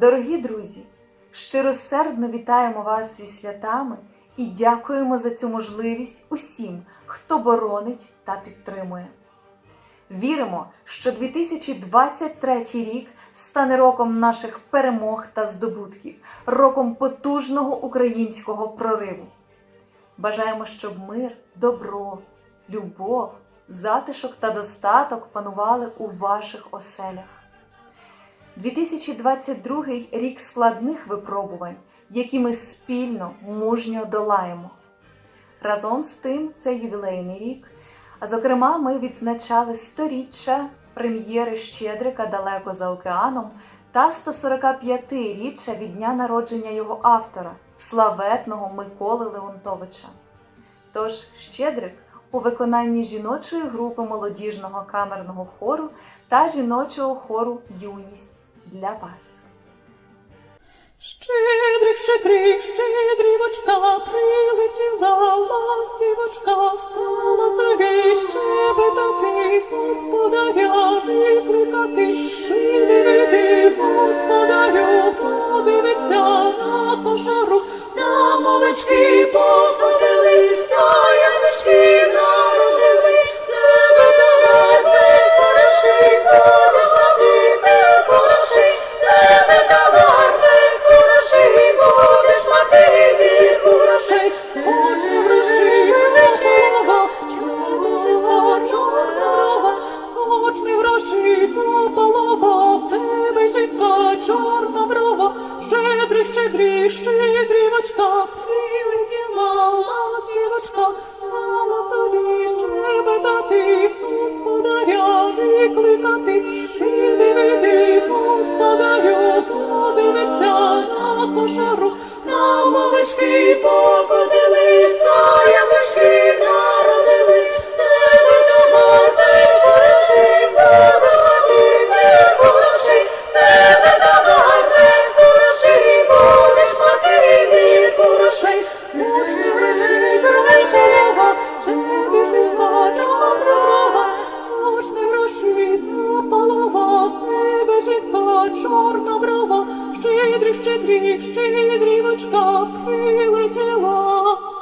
Дорогі друзі, щиросердно вітаємо вас зі святами і дякуємо за цю можливість усім, хто боронить та підтримує. Віримо, що 2023 рік стане роком наших перемог та здобутків, роком потужного українського прориву. Бажаємо, щоб мир, добро, любов, затишок та достаток панували у ваших оселях. 2022 рік складних випробувань, які ми спільно мужньо долаємо. Разом з тим, це ювілейний рік. А зокрема, ми відзначали сторіччя прем'єри Щедрика далеко за океаном та 145-річчя від дня народження його автора, славетного Миколи Леонтовича. Тож Щедрик у виконанні жіночої групи молодіжного камерного хору та жіночого хору Юність для вас. Щедрик, щедрик, щедрівочка, прилетіла ластівочка, стала заги щебетати, господаря викликати. Види, види, господарю, подивися на кошару, там овечки покотилися, щедрі, щедрі, щедрівочка, щедрі, щедрівочка прилетіла.